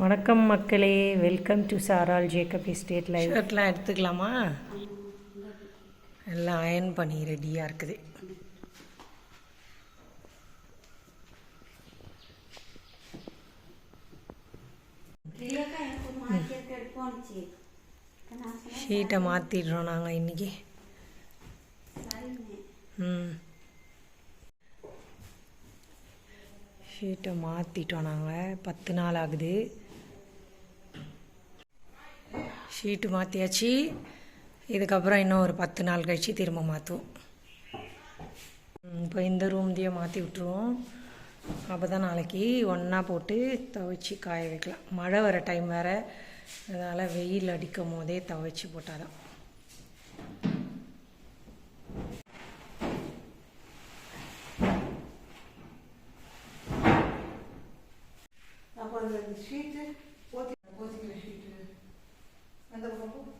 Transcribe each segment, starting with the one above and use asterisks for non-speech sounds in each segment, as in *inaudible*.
வணக்கம் மக்களே. Welcome to சாரால் ஜேக்கப் எஸ்டேட் லைவ் ஷர்ட்லாம் எடுத்துக்கலாமா? எல்லாம் அயன் பண்ணி ரெடியாக இருக்குது. ஷீட்டை மாற்றிடுறோம் நாங்கள் இன்றைக்கி ம். ஷீட்டை மாற்றிட்டோம் நாங்கள் பத்து நாள் ஆகுது. ஷீட்டு மாற்றியாச்சு இதுக்கப்புறம் இன்னும் ஒரு பத்து நாள் கழித்து திரும்ப மாற்றுவோம் இப்போ இந்த ரூம்தையும் மாற்றி விட்ருவோம் அப்போ தான் நாளைக்கு ஒன்றா போட்டு துவைச்சி காய வைக்கலாம். மழை வர டைம் வேறு. அதனால் வெயில் அடிக்கும் போதே துவைச்சி போட்டால் தான் அப்போ அந்த ஷீட்டு போத்தி போத்திக்கிற ஷீட்டு அந்த பக்கம்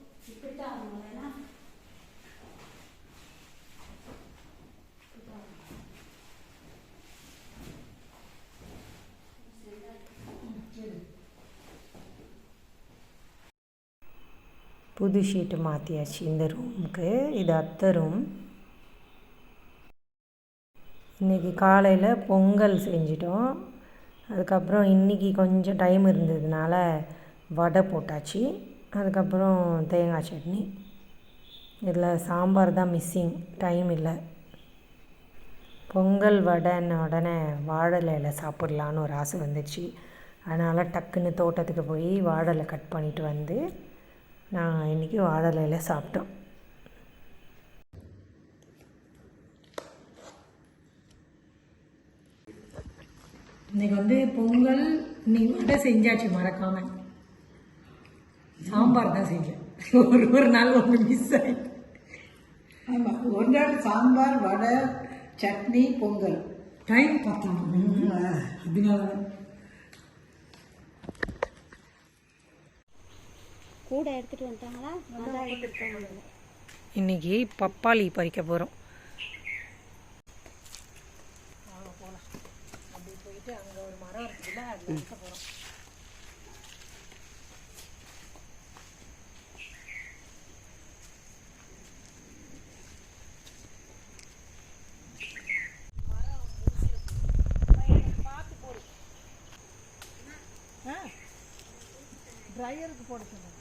புது ஷீட்டு மாற்றியாச்சு இந்த ரூமுக்கு இது அத்தை ரூம் இன்றைக்கி காலையில் பொங்கல் செஞ்சிட்டோம். அதுக்கப்புறம் இன்றைக்கி கொஞ்சம் டைம் இருந்ததுனால வடை போட்டாச்சு. அதுக்கப்புறம் தேங்காய் சட்னி. இதில் சாம்பார் தான் மிஸ்ஸிங் டைம் இல்லை. பொங்கல் வடைன்ன உடனே வாழலையில் சாப்பிட்லான்னு ஒரு ஆசை வந்துச்சு. அதனால் டக்குன்னு தோட்டத்துக்கு போய் வாழலை கட் பண்ணிட்டு வந்து நாங்கள் இன்றைக்கி வாழை இலையில சாப்பிட்டோம். இன்னைக்கு வந்து பொங்கல் இன்னைக்கு வடை செஞ்சாச்சு மறக்காம. சாம்பார் தான் செஞ்சேன். ஒரு ஒரு நாள் ஒன்று மிஸ் ஆகிட்டு ஆமாம் ஒரு நாள் சாம்பார் வடை சட்னி பொங்கல். டைம் பார்த்தோம் அதனால கூட எடுத்துட்டு வந்துட்டாங்களா? அதான் எடுத்துட்டு போகணும். இன்னைக்கு பப்பாளி பறிக்க போகிறோம் ட்ரையருக்கு போட. சொன்னாங்க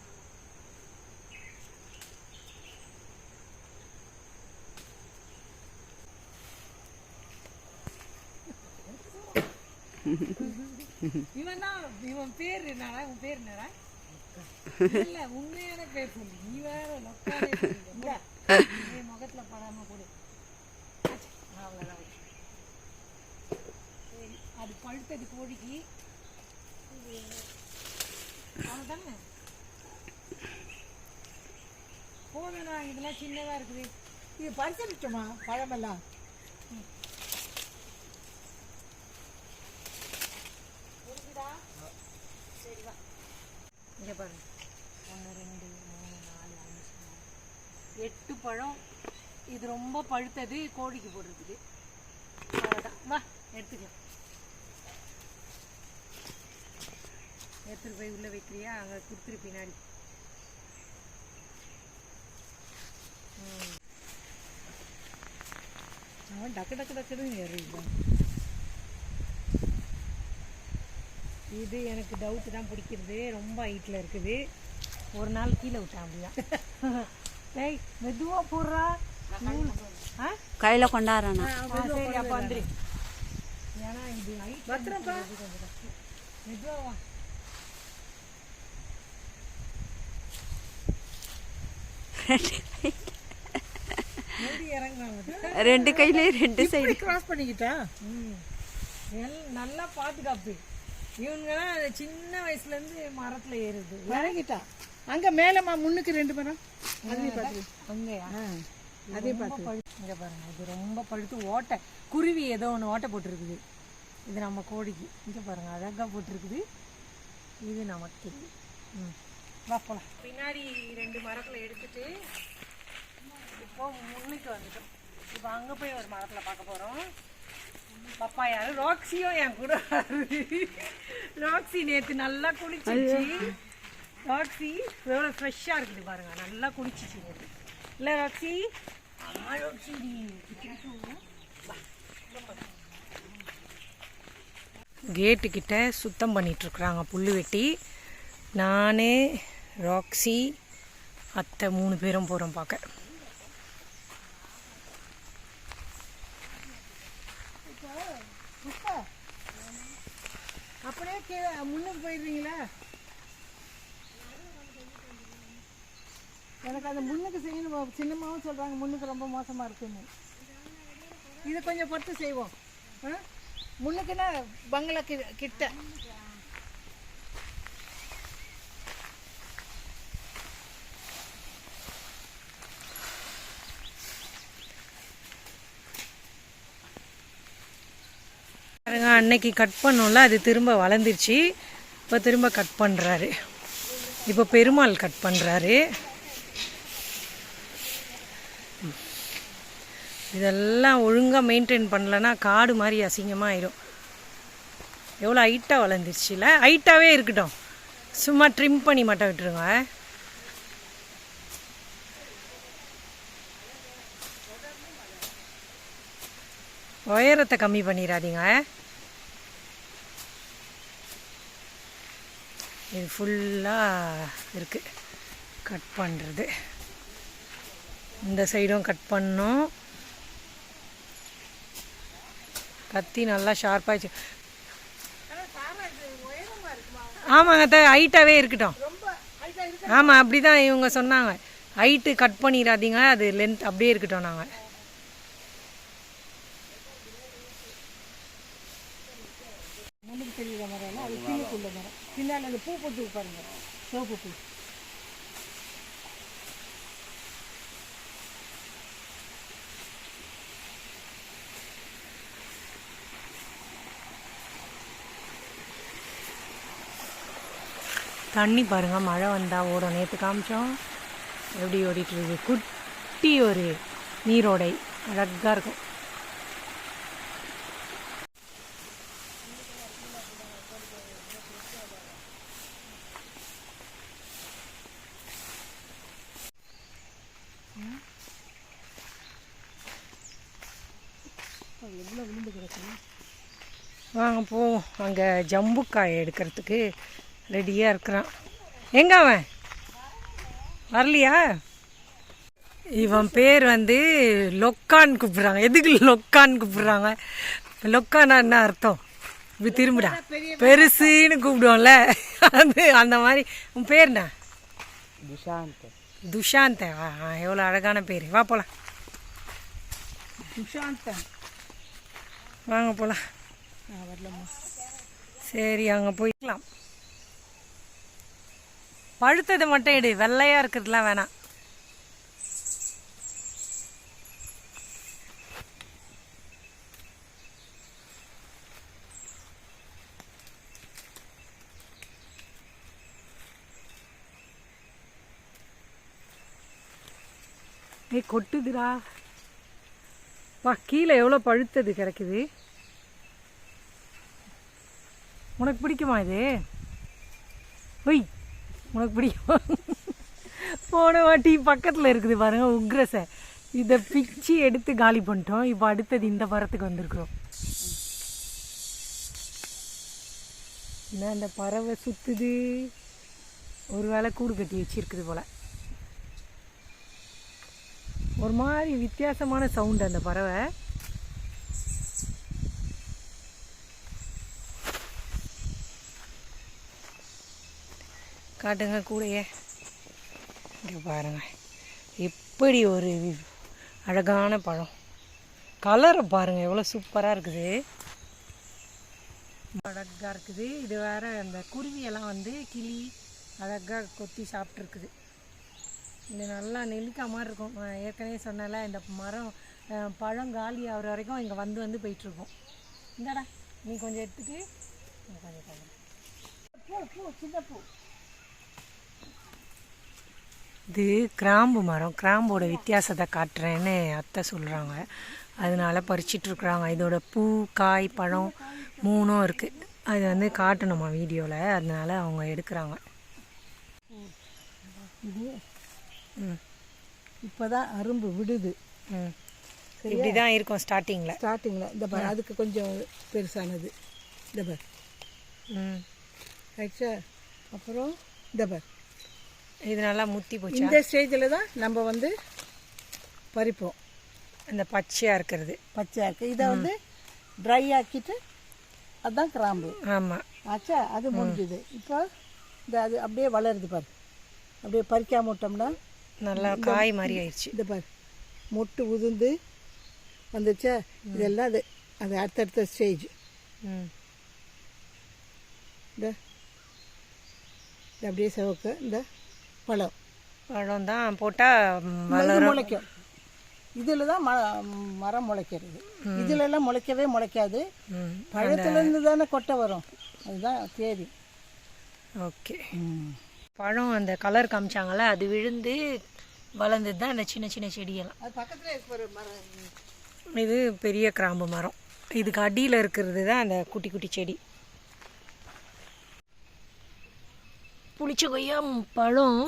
இவன் தான் இவன் பேர் என்னடா? உன் பேர் என்னடா? இல்ல உண்மையான பேர் சொல்லு. நீ வேற நீ முகத்துல படாம கொடு. சரி அது பழுத்தது கோழிக்கு. அவ்வளோதானே இதெல்லாம் சின்னதா இருக்குது. இது பறிச்சிருச்சோமா பழமெல்லாம் இங்கே பாருங்க ஒன்று ரெண்டு மூணு நாலு அஞ்சு ஆறு. எட்டு பழம் இது ரொம்ப பழுத்தது கோழிக்கு போடுறதுக்கு. அவ்வளோதான் வா எடுத்துக்கலாம் எடுத்துகிட்டு போய் உள்ளே வைக்கிறியா? அங்கே கொடுத்துரு பின்னாடி. அவன் டக்கு டக்கு டக்குன்னு ஏறிடுவான் இது எனக்கு டவுட்டு தான் பிடிக்கிறது. ரொம்ப ஹைட்டில் இருக்குது. ஒரு நாள் கீழே விட்டான் அப்படியா *laughs* டேய் மெதுவாக போடுறா. கையில் சரி அப்போ வந்துரு. ஏன்னா இது இறங்குறாங்க ரெண்டு கையில ரெண்டு சைடு கிராஸ் பண்ணிக்கிட்டா? நல்லா பாதுகாப்பு. இவனுங்கெல்லாம் சின்ன வயசுலேருந்து மரத்தில் ஏறுது இறங்கிட்டா? அங்க மேலம்மா முன்னுக்கு ரெண்டு மரம். அங்கேயா அதே பழு- இங்க பாருங்க இது ரொம்ப பழுத்து ஓட்டை. குருவி ஏதோ ஒன்று ஓட்டை போட்டிருக்குது. இது நம்ம கோழிக்கு. இங்க பாருங்க அழகா போட்டிருக்குது. இது நமக்கு ம். வா போலாம். பின்னாடி ரெண்டு மரத்தில் எடுத்துட்டு இப்போ முன்னுக்கு வந்துட்டோம். இப்போ அங்கே போய் ஒரு மரத்தில் பார்க்க போகிறோம் பப்பாயா ராக்ஸியும் என் கூட. ராக்ஸி நேற்று நல்லா குளிச்சிச்சு. ராக்ஸி எவ்வளோ ஃப்ரெஷ்ஷாக இருக்குது பாருங்க நல்லா குளிச்சிச்சு நேற்று இல்லை ராக்ஸி அம்மா ராக்ஸி கேட்டு கிட்ட சுத்தம் பண்ணிட்டு இருக்கிறாங்க புல்லு வெட்டி. நான் ராக்ஸி அத்தை மூணு பேரும் போகிறோம் பார்க்க அப்படியே கீழே முன்னுக்கு போயிடுறீங்களா? எனக்கு அந்த முன்னுக்கு செய்யணும் சின்னமாகவும் சொல்கிறாங்க முன்னுக்கு ரொம்ப மோசமாக இருக்குன்னு. இதை கொஞ்சம் பொறுத்து செய்வோம். ஆ? முன்னுக்குன்னா பங்களா கி- கிட்ட. பாருங்க அன்னைக்கு கட் பண்ணோம்ல அது திரும்ப வளர்ந்துருச்சு. இப்போ திரும்ப கட் பண்ணுறாரு இப்போ பெருமாள் கட் பண்ணுறாரு இதெல்லாம் ஒழுங்காக மெயின்டைன் பண்ணலன்னா காடு மாதிரி அசிங்கமாக ஆயிடும் எவ்வளோ ஹைட்டாக வளர்ந்துருச்சுல ஹைட்டாகவே இருக்கட்டும். சும்மா ட்ரிம் பண்ணி மட்டும் விட்டுருங்க. உயரத்தை கம்மி பண்ணிடாதீங்க. இது ஃபுல்லாக இருக்குது கட் பண்ணுறது இந்த சைடும் கட் பண்ணோம். கத்தி நல்லா ஷார்ப்பாகிச்சு ஆமாங்க ஹைட்டாகவே இருக்கட்டும். ஆமாம் அப்படி தான் இவங்க சொன்னாங்க. ஹைட்டு கட் பண்ணிடாதீங்க அது லென்த் அப்படியே இருக்கட்டும் நாங்கள் முன்னுக்கு தெரியுற மரம் அது பின்னுக்குள்ள மரம். பின்னால் அந்த பூ போட்டு பாருங்க. சிவப்பு பூ. தண்ணி பாருங்க மழை வந்தா ஓடும். நேற்று காமிச்சோம். எப்படி ஓடிட்டுருக்கு குட்டி ஒரு நீரோடை. அழகா இருக்கும். வாங்க போவோம். அங்கே ஜம்புக்காய் எடுக்கிறதுக்கு ரெடியாக இருக்கிறான். எங்க அவன்? வரலையா? இவன் பேர் வந்து லொக்கான்னு கூப்பிடுறாங்க. எதுக்கு லொக்கான்னு கூப்பிடுறாங்க? லொக்கானா என்ன அர்த்தம்? இப்படி திரும்பிடா. பெருசுன்னு கூப்பிடுவோம்ல. அது அந்த மாதிரி. உன் பேர் என்ன? துஷாந்த். துஷாந்த். ஆ ஆ, எவ்வளோ அழகான பேர். வா போலாம். துஷாந்தன் வாங்க வரலம்மா. சரி அங்கே போய்க்கலாம். பழுத்தது மட்டும் இடு வெள்ளையாக இருக்கிறதுலாம் வேணாம். நீ கொட்டுதுடா. வா கீழே எவ்வளோ பழுத்தது கிடக்குது? உனக்கு பிடிக்குமா இது? ஒய் உனக்கு பிடிக்கும்? போன வாட்டி பக்கத்தில் இருக்குது பாருங்கள் உக்ரஸை இதை பிச்சு எடுத்து காலி பண்ணிட்டோம். இப்போ அடுத்தது இந்த மரத்துக்கு வந்திருக்கிறோம். என்ன இந்த பறவை சுற்றுது ஒரு வேளை கூடு கட்டி வச்சிருக்குது போல். ஒரு மாதிரி வித்தியாசமான சவுண்டு அந்த பறவை. காட்டுங்க கூடையே இங்கே பாருங்க. எப்படி ஒரு அழகான பழம். கலரை பாருங்கள் எவ்வளோ சூப்பராக இருக்குது. அழகாக இருக்குது. இது வேறு அந்த குருவியெல்லாம் வந்து கிளி அழகாக கொத்தி சாப்பிட்ருக்குது இது நல்லா நெல்லிக்காய் மாதிரி இருக்கும். ஏற்கனவே சொன்னால இந்த மரம் பழம் காலி ஆகிற வரைக்கும் இங்கே வந்து வந்து போயிட்டுருக்கோம். இந்தாடா நீ கொஞ்சம் எடுத்துகிட்டு கொஞ்சம் பூ பூ சின்ன பூ. இது கிராம்பு மரம். கிராம்போட வித்தியாசத்தை காட்டுறேன்னு அத்தை சொல்கிறாங்க அதனால பறிச்சிட்டு இருக்கிறாங்க. இதோட பூ காய் பழம் மூணும் இருக்குது அது வந்து காட்டணுமா வீடியோவில் அதனால அவங்க எடுக்கிறாங்க. இது இப்போ தான் அரும்பு விடுது. இப்படி தான் இருக்கும் ஸ்டார்டிங்கில் ஸ்டார்டிங்கில் இந்த பாரு அதுக்கு கொஞ்சம் பெருசானது. இந்த பார். ம். ஆயிடுச்சா அப்புறம் இந்த பார். இது நல்லா முத்தி போச்சு? இந்த ஸ்டேஜில் தான் நம்ம வந்து பறிப்போம். இந்த பச்சையாக இருக்கிறது. பச்சையாக இருக்குது இதை வந்து ட்ரை ஆக்கிட்டு அதுதான் கிராம்பு. ஆமாம் ஆச்சா? அது முடிஞ்சுது. இப்போ இந்த அது அப்படியே வளருது பாரு. அப்படியே பறிக்காம விட்டோம்னா நல்லா காய் மாதிரி ஆயிடுச்சு. இந்த பாரு. மொட்டு உதிர்ந்து வந்துச்சா? இதெல்லாம் அது அது அடுத்தடுத்த ஸ்டேஜ் ம். இந்த அப்படியே சிவக்க. இந்த பழம். பழம் தான் போட்டால் இது முளைக்கும். இதில் தான் ம மரம் முளைக்கிறது. இதுல எல்லாம் முளைக்கவே முளைக்காது. பழத்துலேருந்து தானே கொட்டை வரும். அதுதான் தேதி. ஓகே. பழம் அந்த கலர் காமிச்சாங்கல்ல அது விழுந்து வளர்ந்தது தான் இந்த சின்ன சின்ன செடியெல்லாம். அது பக்கத்தில் இருக்கிற மரம். இது பெரிய கிராம்பு மரம். இதுக்கு அடியில் இருக்கிறது தான் அந்த குட்டி குட்டி செடி. புளிச்ச கொய்யா பழம்.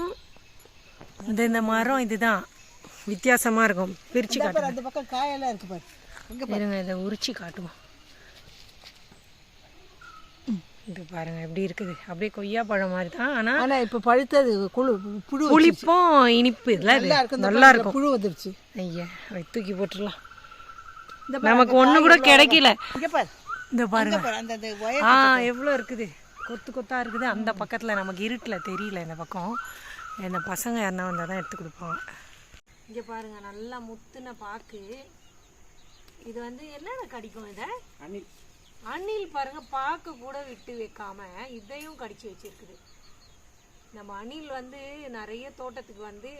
இந்த இந்த மரம் இதுதான். வித்தியாசமாக இருக்கும். பிரித்து பாரு காட்டுங்க. அந்த பக்கம் காயெல்லாம் இருக்கு பாரு. இங்கே இருங்க இதை உரிச்சு காட்டுவோம். இது பாருங்க எப்படி இருக்குது. அப்படியே கொய்யா பழம் மாதிரி தான். ஆனால் ஆனால் இப்போ பழுத்தது குழு புழு புளிப்பும் இனிப்பு நல்லா இருக்கும் நல்லா இருக்கும். புழு வந்துருச்சு. ஐயா அதை தூக்கி போட்டுடலாம். நமக்கு ஒன்று கூட கிடைக்கல. இங்கே பாரு. இந்த பாருங்க. ஆ எவ்வளோ இருக்குது. கொத்து கொத்தா இருக்குது. அந்த பக்கத்தில் நமக்கு இருட்டில் தெரியல இந்த பக்கம். இந்த பசங்க யாருனா வந்தால் தான் எடுத்து கொடுப்பாங்க. இங்கே பாருங்க நல்லா முத்துன பாக்கு. இது வந்து என்னென்ன கடிக்கும் இதை? அணில். அணில் பாருங்க பாக்கு கூட விட்டு வைக்காம இதையும் கடிச்சு வச்சிருக்குது. நம்ம அணில் வந்து நிறைய தோட்டத்துக்கு வந்து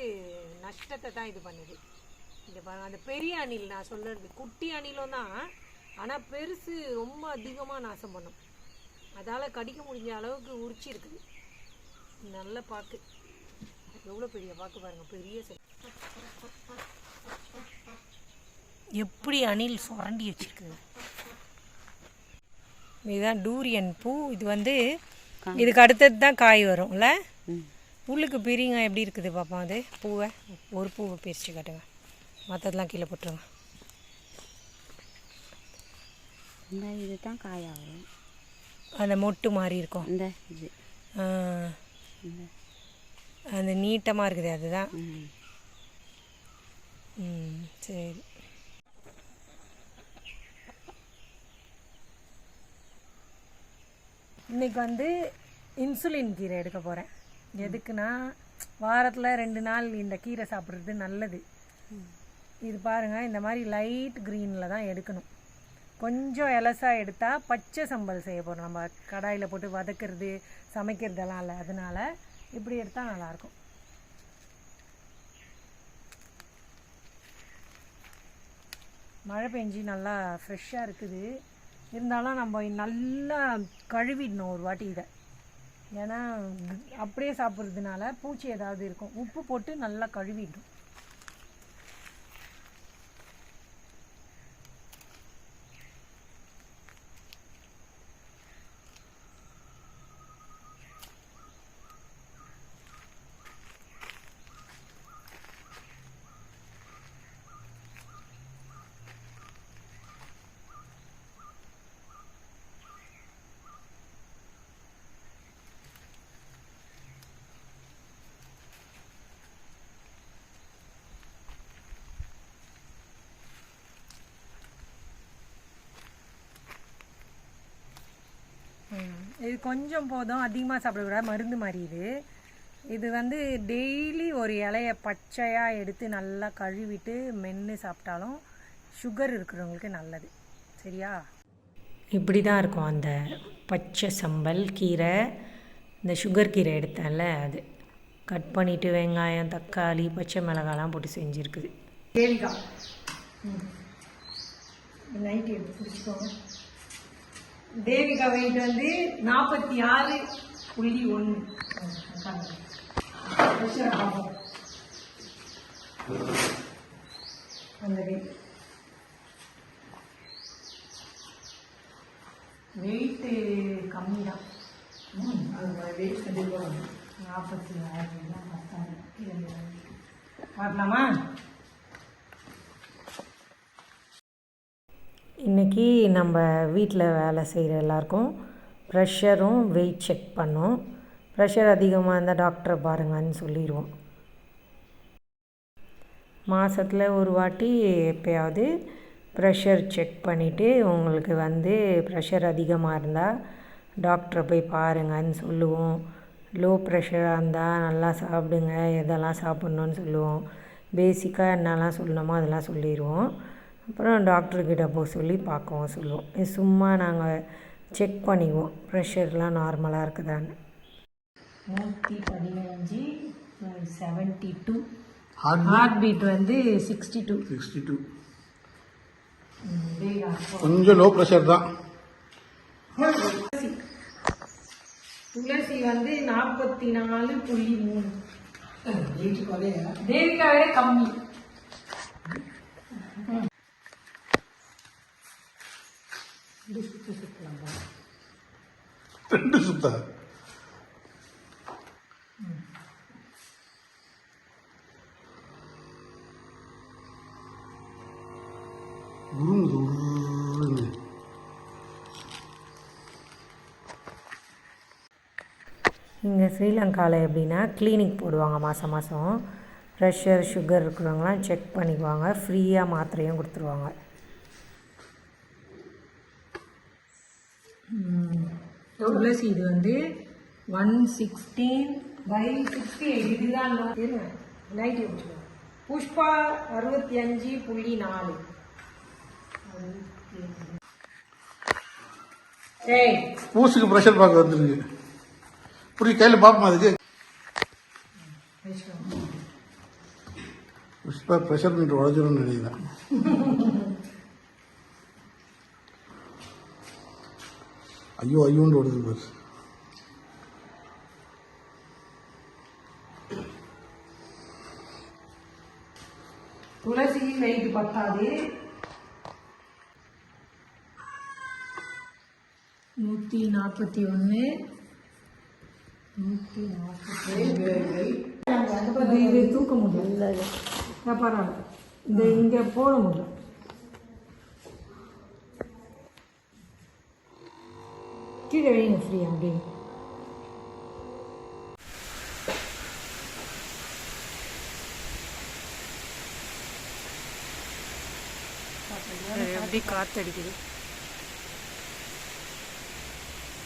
நஷ்டத்தை தான் இது பண்ணுது. இங்க பாருங்க அந்த பெரிய அணில் நான் சொல்றது குட்டி அணிலும் தான். ஆனா பெருசு ரொம்ப அதிகமா நாசம் பண்ணும். அதால கடிக்க முடிஞ்ச அளவுக்கு உரிச்சு இருக்குது நல்ல பாக்கு. எவ்வளோ பெரிய பாக்கு பாருங்க பெரிய எப்படி அணில் சுரண்டி வச்சிருக்குது இதுதான் டூரியன் பூ. இது வந்து இதுக்கு அடுத்தது தான் காய் வரும்ல? உள்ளுக்கு பிரிங்க எப்படி இருக்குது பாப்பா அது? பூவை. ஒரு பூவை பிரித்து காட்டுங்க. மற்றதெல்லாம் கீழே போட்டுருங்க. இந்த இது தான் காயாகும். அந்த மொட்டு மாதிரி இருக்கும். இந்த இது. அந்த நீட்டமாக இருக்குது அதுதான். ம். சரி. இன்னைக்கு வந்து இன்சுலின் கீரை எடுக்க போகிறேன் எதுக்குன்னா வாரத்தில் ரெண்டு நாள் இந்த கீரை சாப்பிட்றது நல்லது. இது பாருங்க இந்த மாதிரி லைட் க்ரீனில் தான் எடுக்கணும். கொஞ்சம் எலசா எடுத்தால் பச்சை சம்பல் செய்ய போகிறோம் நம்ம கடாயில் போட்டு வதக்கிறது சமைக்கிறதெல்லாம் இல்லை. அதனால இப்படி எடுத்தால் நல்லாயிருக்கும். மழை பெஞ்சு நல்லா ஃப்ரெஷ்ஷாக இருக்குது. இருந்தாலும் நம்ம நல்லா கழுவிடணும் ஒரு வாட்டி இதை. ஏன்னா அப்படியே சாப்பிட்றதுனால பூச்சி ஏதாவது இருக்கும். உப்பு போட்டு நல்லா கழுவிடணும் ம். இது கொஞ்சம் போதும். அதிகமாக சாப்பிடக்கூடாது. மருந்து மாதிரி இது. இது வந்து டெய்லி ஒரு இலைய பச்சையாக எடுத்து நல்லா கழுவிட்டு மென்று சாப்பிட்டாலும் சுகர் இருக்கிறவங்களுக்கு நல்லது. சரியா? இப்படி தான் இருக்கும். அந்த பச்சை சம்பல் கீரை இந்த சுகர் கீரை எடுத்தேன்ல அது. கட் பண்ணிவிட்டு வெங்காயம் தக்காளி பச்சை மிளகாலாம் போட்டு செஞ்சுருக்குது. தேவிகா நைட்டு எடுத்து குடிச்சுக்கோங்க. தேவிகா வெயிட் வந்து நாற்பத்தி ஆறு புள்ளி ஒன்று. அந்த வெயிட்டு கம்மி தான் வெயிட் கண்டிப்பாக நாற்பத்தி ஆறு பத்தாயிரம் வரலாமா இன்றைக்கி நம்ம வீட்டில் வேலை செய்கிற எல்லாருக்கும் ப்ரெஷரும் வெயிட் செக் பண்ணோம். ப்ரெஷர் அதிகமாக இருந்தால் டாக்டரை பாருங்கன்னு சொல்லிடுவோம் மாதத்தில் ஒரு வாட்டி எப்பயாவது ப்ரெஷர் செக் பண்ணிவிட்டு உங்களுக்கு வந்து ப்ரெஷர் அதிகமாக இருந்தால் டாக்டரை போய் பாருங்கன்னு சொல்லுவோம். லோ ப்ரெஷராக இருந்தால் நல்லா சாப்பிடுங்க எதெல்லாம் சாப்பிட்ணுன்னு சொல்லுவோம். பேசிக்காக என்னெல்லாம் சொல்லணுமோ அதெல்லாம் சொல்லிடுவோம் அப்புறம் டாக்டர்கிட்ட போக சொல்லி பார்க்கவும் சொல்லுவோம். இது சும்மா நாங்கள் செக் பண்ணிக்குவோம். ப்ரெஷர்லாம் நார்மலாக இருக்குதான்னு. நூற்றி பதினஞ்சு seventy two heart heart beat வந்து சிக்ஸ்டி டூ சிக்ஸ்டி டூ கொஞ்சம் லோ ப்ரெஷர் தான். துளசி. வந்து நாற்பத்தி நாலு புள்ளி மூணு. தேவிகாவே கம்மி. ரெண்டு சுத்தா. இங்கே ஸ்ரீலங்காவில் எப்படின்னா கிளினிக் போடுவாங்க மாதம் மாதம் ப்ரெஷர் சுகர் இருக்கிறவங்களாம் செக் பண்ணிக்குவாங்க. ஃப்ரீயாக மாத்திரையும் கொடுத்துருவாங்க. துளசி இது வந்து one sixteen by sixty eight இதுதான் நைட்டு புஷ்பா அறுபத்தி அஞ்சு புள்ளி நாலு. பூசுக்கு ப்ரெஷர் பார்க்க வந்துருக்கு. புரிய கையில் பார்ப்போம் அதுக்கு? புஷ்பா ப்ரெஷர் மீட்டர் உடஞ்சிரும்னு நினைக்கிறேன். *laughs* ஐயோ ஐயோன்னு ஓடுது பாரு துளசி வெயிட் பத்தாது. நூற்றி நாற்பத்தி ஒன்று நூற்றி நாற்பத்தி இது தூக்க முடியல. பரவாயில்ல. இந்த இங்கே போட முடியல. கீழே வைங்க ஃப்ரீ அப்படி எப்படி காத்தடிக்குது?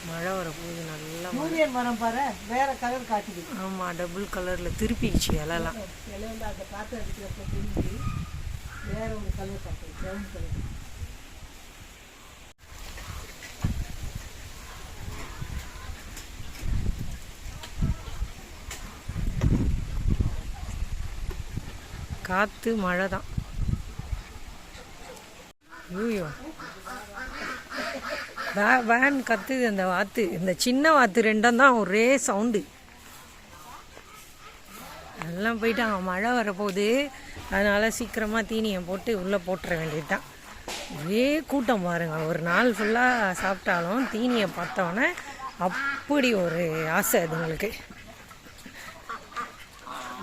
மழை வரப்போகுது நல்லா சூரியன் மரம் பாரு வேற கலர் காட்டுது. ஆமாம் டபுள் கலரில் திருப்பிடுச்சு இலலாம். இலை வந்து அந்த காற்று அடிக்கிறப்ப திரும்பி வேற ஒரு கலர் காட்டுது ப்ரௌன் கலர் காற்று மழை தான் ஐயோ. வே வேன் கத்துது அந்த வாத்து. இந்த சின்ன வாத்து ரெண்டும் தான் ஒரே சவுண்டு எல்லாம் போயிட்டாங்க மழை வரப்போகுது. அதனால் சீக்கிரமாக தீனியை போட்டு உள்ளே போட்டுற வேண்டியது தான் ஒரே கூட்டம் பாருங்கள் ஒரு நாள் ஃபுல்லாக சாப்பிட்டாலும் தீனியை பார்த்தோன்னே அப்படி ஒரு ஆசை அதுங்களுக்கு.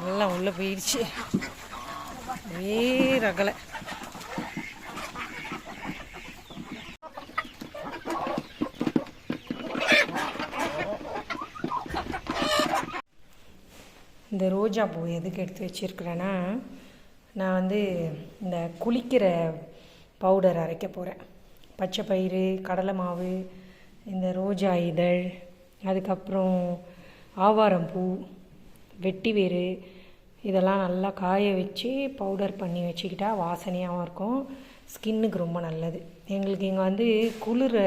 எல்லாம் உள்ளே போயிடுச்சு. ஒரே ரகலை இந்த ரோஜா பூ எதுக்கு எடுத்து வச்சுருக்கிறேன்னா நான் வந்து இந்த குளிக்கிற பவுடர் அரைக்க போகிறேன் பச்சை பயிறு கடலை மாவு இந்த ரோஜா இதழ் அதுக்கப்புறம் ஆவாரம் பூ வெட்டி வேறு இதெல்லாம் நல்லா காய வச்சு பவுடர் பண்ணி வச்சுக்கிட்டா வாசனையாகவும் இருக்கும். ஸ்கின்னுக்கு ரொம்ப நல்லது. எங்களுக்கு இங்கே வந்து குளிர்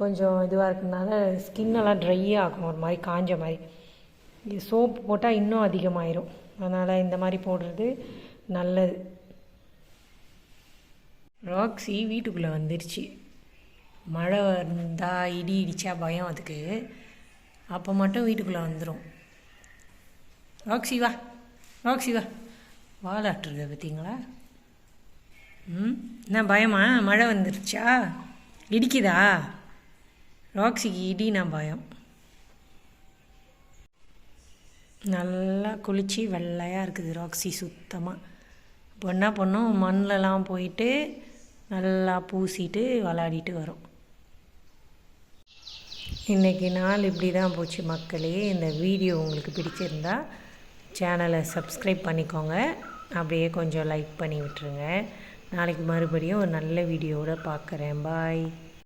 கொஞ்சம் இதுவாக இருக்கிறதுனால ஸ்கின்னெல்லாம் ட்ரை ஆகும். ஒரு மாதிரி காஞ்ச மாதிரி. இது போட்டால் இன்னும் அதிகமாயிரும். அதனால் இந்த மாதிரி போடுறது நல்லது. ராக்ஸி வீட்டுக்குள்ளே வந்துருச்சு. மழை வந்தால் இடி இடித்தா பயம் அதுக்கு. அப்போ மட்டும் வீட்டுக்குள்ளே வந்துடும் ராக்ஸி வா. ராக்ஸி வா வாலாட்டுருத பார்த்தீங்களா ம் என்ன பயமா? மழை வந்துருச்சா? இடிக்குதா? ராக்ஸிக்கு நான் பயம். நல்லா குளிச்சு வெள்ளையாக இருக்குது ராக்ஸி சுத்தமாக இப்போ என்ன பண்ணும்? மண்ணிலலாம் போயிட்டு நல்லா பூசிட்டு விளாடிட்டு வரும். இன்றைக்கி நாள் இப்படி தான் போச்சு மக்களே. இந்த வீடியோ உங்களுக்கு பிடிச்சிருந்தா சேனலை சப்ஸ்கிரைப் பண்ணிக்கோங்க. அப்படியே கொஞ்சம் லைக் பண்ணி விட்டுருங்க. நாளைக்கு மறுபடியும் ஒரு நல்ல வீடியோவோட பார்க்குறேன். பாய்